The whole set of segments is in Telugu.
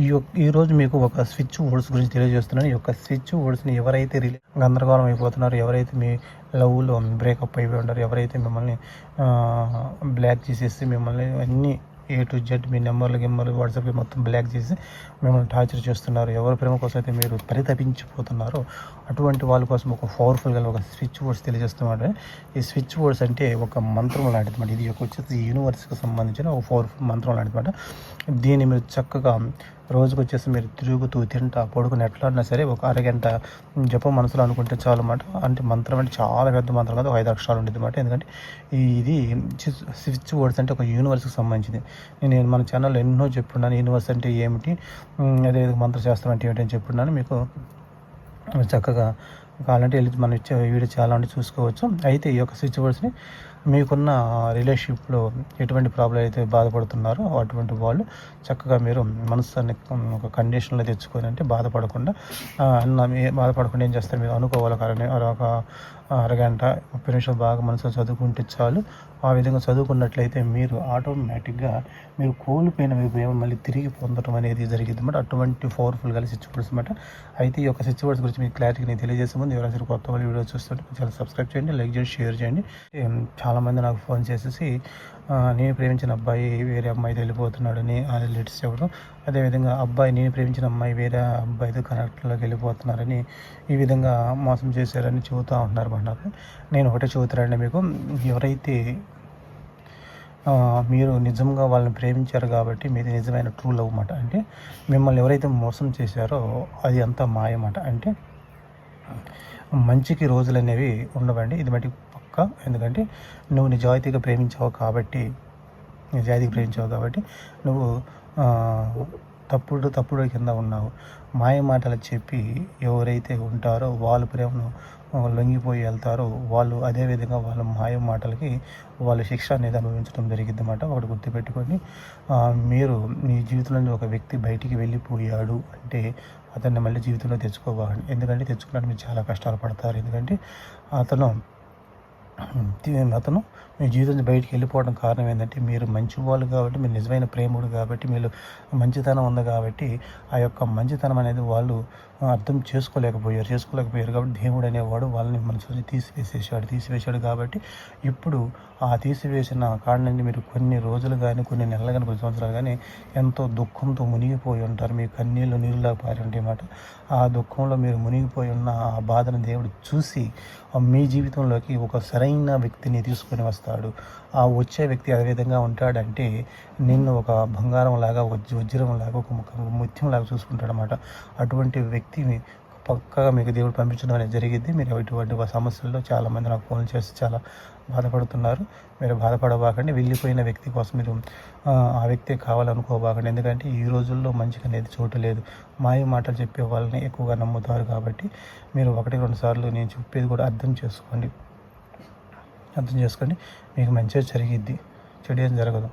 ఈ యొక్క ఈరోజు మీకు ఒక స్విచ్ వర్డ్స్ గురించి తెలియజేస్తున్నాను. ఈ యొక్క స్విచ్ వర్డ్స్ని ఎవరైతే రిలే గందరగోళం అయిపోతున్నారో ఎవరైతే మీ లవ్లో బ్రేకప్ అయిపోయి ఉంటారు ఎవరైతే మిమ్మల్ని బ్లాక్ చేసేసి మిమ్మల్ని అన్నీ ఏ టు జెడ్ మీ నెంబర్లు గిమ్మర్లు వాట్సాప్కి మొత్తం బ్లాక్ చేసి మిమ్మల్ని టార్చర్ చేస్తున్నారు. ఎవరి ప్రేమ కోసం అయితే మీరు పరితపించిపోతున్నారో అటువంటి వాళ్ళ కోసం ఒక పవర్ఫుల్గా ఒక స్విచ్ వర్డ్స్ తెలియజేస్తున్నమాట ఈ స్విచ్ వర్డ్స్ అంటే ఒక మంత్రం లాంటిది అనమాట ఇది వచ్చేసి యూనివర్స్కి సంబంధించిన ఒక పవర్ఫుల్ మంత్రం లాంటిది అనమాట దీన్ని మీరు చక్కగా రోజుకు వచ్చేసి మీరు తిరుగుతూ తింటా పడుకుని ఎట్లా అన్నా సరే ఒక అరగంట జపం మనసులో అనుకుంటే చాలు అన్నమాట అంటే మంత్రం అంటే చాలా పెద్ద మంత్రం కాదు ఒక ఐదు అక్షరాలు ఉంటుంది అన్నమాట ఎందుకంటే ఇది స్విచ్ బోర్డ్స్ అంటే ఒక యూనివర్స్కి సంబంధించింది. నేను మన ఛానల్లో ఎన్నో చెప్పున్నాను యూనివర్స్ అంటే ఏమిటి అదే అదేవిధంగా మంత్రశాస్త్రం అంటే ఏమిటి అని చెప్పున్నాను. మీకు చక్కగా కావాలంటే వెళ్ళి మనం ఇచ్చే వీడియో చాలా ఉంటే చూసుకోవచ్చు. అయితే ఈ యొక్క స్విచ్ బోర్డ్స్ని మీకున్న రిలేషన్షిప్లో ఎటువంటి ప్రాబ్లం అయితే బాధపడుతున్నారో అటువంటి వాళ్ళు చక్కగా మీరు మనసుని ఒక కండిషన్లో తెచ్చుకొని అంటే బాధపడకుండా అన్న బాధపడకుండా ఏం చేస్తారు? మీరు అనుకోవాలి ఒక ఒక అరగంట ముప్పై నిమిషాలు బాగా మనసులో చదువుకుంటే చాలు. ఆ విధంగా చదువుకున్నట్లయితే మీరు ఆటోమేటిక్గా మీరు కోల్పోయిన మీ ప్రేమ మళ్ళీ తిరిగి పొందడం అనేది జరిగింది అనమాట అటువంటి పవర్ఫుల్ గల స్విచ్ అనమాట అయితే ఈ యొక్క స్విచ్ గురించి మీకు క్లారిటీ నేను తెలియజేసే ముందు ఎవరైనా కొత్త వాళ్ళు వీడియో చూస్తుంటే చాలా సబ్స్క్రైబ్ చేయండి లైక్ చేసి షేర్ చేయండి. చాలామంది నాకు ఫోన్ చేసేసి నేను ప్రేమించిన అబ్బాయి వేరే అమ్మాయితో వెళ్ళిపోతున్నాడని ఆ లెటర్స్ చెప్పడం. అదేవిధంగా అబ్బాయి నేను ప్రేమించిన అమ్మాయి వేరే అబ్బాయితో కనెక్ట్లోకి వెళ్ళిపోతున్నారని ఈ విధంగా మోసం చేశారని చెబుతూ ఉంటున్నారు అన్నమాట నాకు నేను ఒకటే చెబుతానండి మీకు ఎవరైతే మీరు నిజంగా వాళ్ళని ప్రేమించారు కాబట్టి మీది నిజమైన ట్రూ లవ్ అన్నమాట అంటే మిమ్మల్ని ఎవరైతే మోసం చేశారో అది అంతా మాయమాట. అంటే మంచికి రోజులు అనేవి ఉండవండి. ఇది మట్టి పక్క ఎందుకంటే నువ్వు నిజాయితీగా ప్రేమించావు కాబట్టి నిజాయితీగా ప్రేమించావు కాబట్టి నువ్వు తప్పుడు తప్పుడు కింద ఉన్నావు. మాయ మాటలు చెప్పి ఎవరైతే ఉంటారో వాళ్ళ ప్రేమను లొంగిపోయి వెళ్తారో వాళ్ళు అదే విధంగా వాళ్ళ మాయ మాటలకి వాళ్ళ శిక్ష అనేది అనుభవించడం జరిగింది అన్నమాట ఒకటి గుర్తుపెట్టుకొని మీరు మీ జీవితంలో ఒక వ్యక్తి బయటికి వెళ్ళిపోయాడు అంటే అతన్ని మళ్ళీ జీవితంలో తెచ్చుకోవాలి ఎందుకంటే తెచ్చుకోవడానికి మీరు చాలా కష్టాలు పడతారు. ఎందుకంటే అతను తి- అతను మీ జీవితం బయటికి వెళ్ళిపోవడం కారణం ఏంటంటే మీరు మంచి వాళ్ళు కాబట్టి మీరు నిజమైన ప్రేముడు కాబట్టి మీరు మంచితనం ఉంది కాబట్టి ఆ యొక్క మంచితనం అనేది వాళ్ళు అర్థం చేసుకోలేకపోయారు చేసుకోలేకపోయారు కాబట్టి దేవుడు అనేవాడు వాళ్ళని మనసు తీసివేసేసాడు తీసివేశాడు కాబట్టి ఇప్పుడు ఆ తీసివేసిన కారణాన్ని మీరు కొన్ని రోజులు కానీ కొన్ని నెలలు కానీ కొన్ని సంవత్సరాలు కానీ ఎంతో దుఃఖంతో మునిగిపోయి ఉంటారు. మీ కన్నీళ్ళు నీళ్ళలా పారి ఉంటాయి అన్నమాట. ఆ దుఃఖంలో మీరు మునిగిపోయి ఉన్న ఆ బాధను దేవుడు చూసి మీ జీవితంలోకి ఒక సరైన వ్యక్తిని తీసుకొని వస్తారు ఉంటాడు ఆ వచ్చే వ్యక్తి అదే విధంగా ఉంటాడంటే నిన్ను ఒక బంగారం లాగా వజ్ర వజ్రం లాగా ఒక ముత్యం లాగా చూసుకుంటాడు అనమాట అటువంటి వ్యక్తిని పక్కగా మీకు దేవుడు పంపించడం అనేది జరిగింది మీరు ఇటువంటి సమస్యల్లో చాలామంది నాకు ఫోన్ చేసి చాలా బాధపడుతున్నారు. మీరు బాధపడబాకండి. వెళ్ళిపోయిన వ్యక్తి కోసం మీరు ఆ, వ్యక్తి కావాలనుకోబాకండి. ఎందుకంటే ఈ రోజుల్లో మంచిగా అనేది చోటు లేదు. మాయ మాటలు చెప్పే వాళ్ళని ఎక్కువగా నమ్ముతారు కాబట్టి మీరు ఒకటి రెండు సార్లు నేను చెప్పేది కూడా అర్థం చేసుకోండి. అర్థం చేసుకోండి మీకు మంచిగా జరిగిద్ది. చెడు ఏం జరగదు.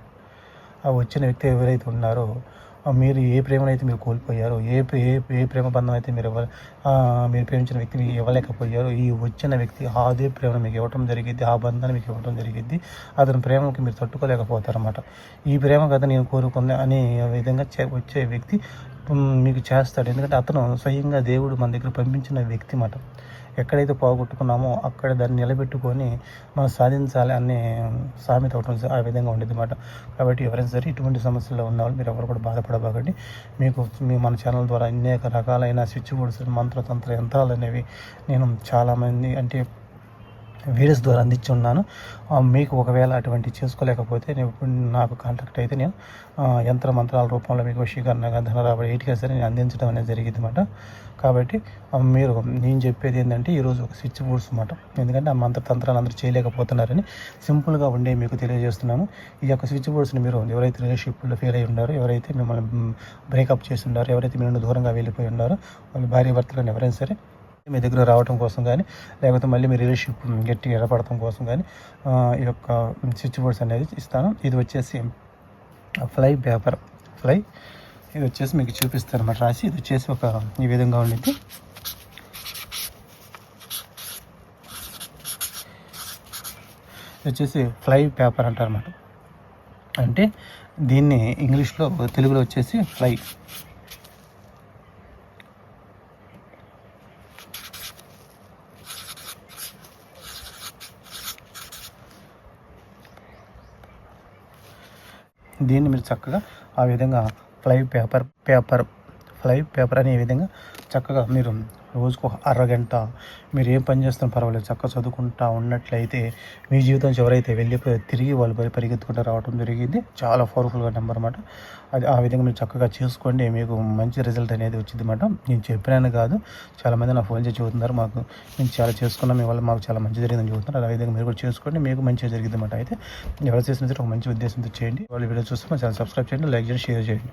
ఆ వచ్చిన వ్యక్తి ఎవరైతే ఉన్నారో మీరు ఏ ప్రేమనైతే మీరు కోల్పోయారో ఏ ప్రే- ఏ ఏ ప్రేమ బంధం అయితే మీరు ఇవ్వ మీరు ప్రేమించిన వ్యక్తిని ఇవ్వలేకపోయారో ఈ వచ్చిన వ్యక్తి అదే ప్రేమను మీకు ఇవ్వటం జరిగింది ఆ బంధాన్ని మీకు ఇవ్వటం జరిగింది అతని ప్రేమకి మీరు తట్టుకోలేకపోతారన్నమాట. ఈ ప్రేమ కదా నేను కోరుకుంది అనే విధంగా చే- వచ్చే వ్యక్తి మీకు చేస్తాడు. ఎందుకంటే అతను స్వయంగా దేవుడు మన దగ్గర పంపించిన వ్యక్తి మాట. ఎక్కడైతే పోగొట్టుకున్నామో అక్కడ దాన్ని నిలబెట్టుకొని మనం సాధించాలి అనే సామెత ఒకటి ఆ విధంగా ఉండేది అనమాట కాబట్టి ఎవరైనా సరే ఇటువంటి సమస్యల్లో ఉన్న వాళ్ళు మీరు ఎవరు కూడా బాధపడబాకండి. మీకు మీ మన ఛానల్ ద్వారా అనేక రకాలైన స్విచ్ బోర్డ్స్ మంత్రతంత్ర యంత్రాలు అనేవి నేను చాలామంది అంటే వీడియోస్ ద్వారా అందించి ఉన్నాను. మీకు ఒకవేళ అటువంటి చేసుకోలేకపోతే నేను ఇప్పుడు నాకు కాంటాక్ట్ అయితే నేను యంత్ర మంత్రాల రూపంలో మీకు వశీకరణ గంధన రాబడి ఎయిట్గా సరే నేను అందించడం అనేది జరిగింది అనమాట కాబట్టి మీరు నేను చెప్పేది ఏంటంటే ఈరోజు ఒక స్విచ్ బోర్డ్స్ అనమాట ఎందుకంటే ఆ మంత్ర తంత్రాలు అందరూ చేయలేకపోతున్నారని సింపుల్గా ఉండే మీకు తెలియజేస్తున్నాను. ఈ యొక్క స్విచ్ బోర్డ్స్ని మీరు ఎవరైతే రిలేషన్షిప్లో ఫెయిల్ అయి ఉన్నారో ఎవరైతే మిమ్మల్ని బ్రేకప్ చేసి ఉన్నారో ఎవరైతే మీ నుండి దూరంగా వెళ్ళిపోయి ఉన్నారో వాళ్ళ భార్య భర్తలను ఎవరైనా సరే మీ దగ్గర రావడం కోసం కానీ లేకపోతే మళ్ళీ మీ రిలేషన్షిప్ గట్టిగా ఎడపడటం కోసం కానీ ఈ యొక్క స్విచ్ బోర్డ్స్ అనేది ఇస్తాను. ఇది వచ్చేసి ఫ్లై పేపర్. ఫ్లై. ఇది వచ్చేసి మీకు చూపిస్తాను అనమాట రాసి. ఇది వచ్చేసి ఒక ఈ విధంగా ఉండింది ఇది వచ్చేసి ఫ్లై పేపర్ అంటారన్నమాట అంటే దీన్ని ఇంగ్లీష్లో తెలుగులో వచ్చేసి ఫ్లై. దీన్ని మీరు చక్కగా ఆ విధంగా fly paper paper fly paper అనే విధంగా చక్కగా మీరు రోజుకు ఒక అరగంట మీరు ఏం పని చేస్తున్నా పర్వాలేదు చక్కగా చదువుకుంటా ఉన్నట్లయితే మీ జీవితం ఎవరైతే వెళ్ళిపోయి తిరిగి వాళ్ళు పరి పరిగెత్తుకుంటూ రావడం జరిగింది. చాలా పవర్ఫుల్గా నెంబర్ అనమాట అది ఆ విధంగా మీరు చక్కగా చేసుకోండి మీకు మంచి రిజల్ట్ అనేది వచ్చింది అనమాట నేను చెప్పినాను కాదు. చాలామంది నా ఫోన్ చేసి చెబుతున్నారు మాకు మేము చాలా చేసుకున్నాం మీ వల్ల మాకు చాలా మంచి జరిగిందని చెబుతున్నారు. ఆ విధంగా మీరు కూడా చేసుకోండి మీకు మంచిగా జరిగింది అనమాట అయితే ఎవరు చేసిన సరే ఒక మంచి ఉద్దేశంతో చేయండి. వాళ్ళు వీడియో చూస్తే మా ఛానల్ సబ్స్క్రైబ్ చేయండి లైక్ చేయండి షేర్ చేయండి.